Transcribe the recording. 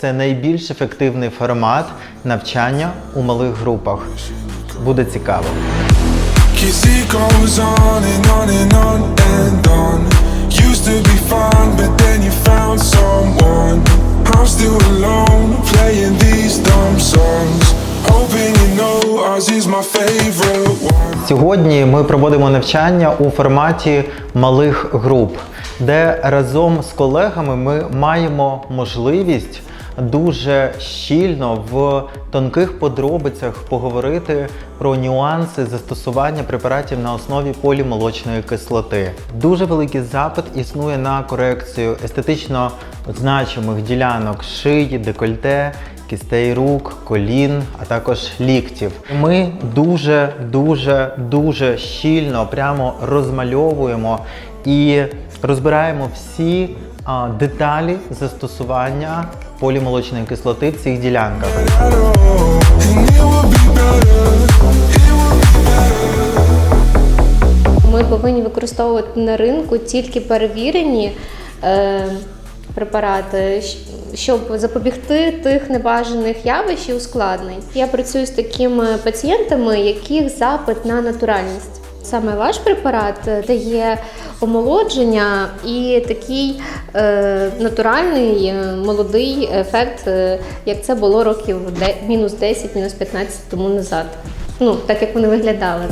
Це найбільш ефективний формат навчання у малих групах. Буде цікаво. Сьогодні ми проводимо навчання у форматі малих груп, де разом з колегами ми маємо можливість дуже щільно в тонких подробицях поговорити про нюанси застосування препаратів на основі полімолочної кислоти. Дуже великий запит існує на корекцію естетично значимих ділянок шиї, декольте, кістей рук, колін, а також ліктів. Ми дуже, дуже, дуже щільно прямо розмальовуємо і розбираємо всі а, деталі застосування полімолочної кислоти в цих ділянках. Ми повинні використовувати на ринку тільки перевірені е, препарати, щоб запобігти тих небажаних явищ і ускладнень. Я працюю з такими пацієнтами, яких запит на натуральність. Саме ваш препарат е, дає омолодження і такий е, натуральний е, молодий ефект, е, як це було років мінус 10, мінус 15 тому назад. Ну, так як вони виглядали.